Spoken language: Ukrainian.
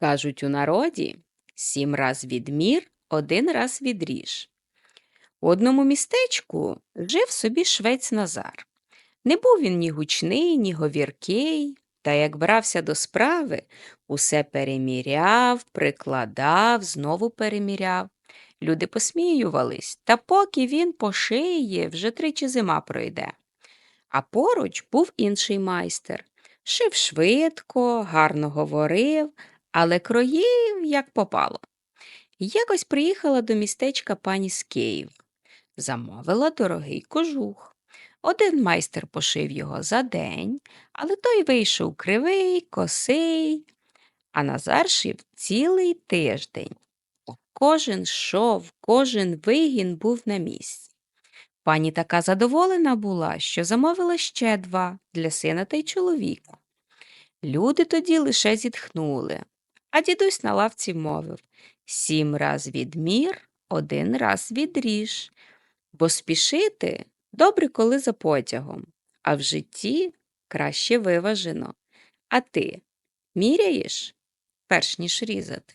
Кажуть у народі сім раз відмір, один раз відріж. У одному містечку жив собі швець Назар. Не був він ні гучний, ні говіркий, та як брався до справи, усе переміряв, прикладав, знову переміряв. Люди посміювались, та поки він пошиє, вже тричі зима пройде. А поруч був інший майстер. Шив швидко, гарно говорив, але кроїв, як попало. Якось приїхала до містечка пані з Києва. Замовила дорогий кожух. Один майстер пошив його за день, але той вийшов кривий, косий, а Назар шив цілий тиждень. Кожен шов, кожен вигін був на місці. Пані така задоволена була, що замовила ще два для сина та й чоловіка. Люди тоді лише зітхнули, а дідусь на лавці мовив сім раз відмір, один раз відріж, бо спішити добре, коли за потягом, а в житті краще виважено. А ти міряєш, перш ніж різати?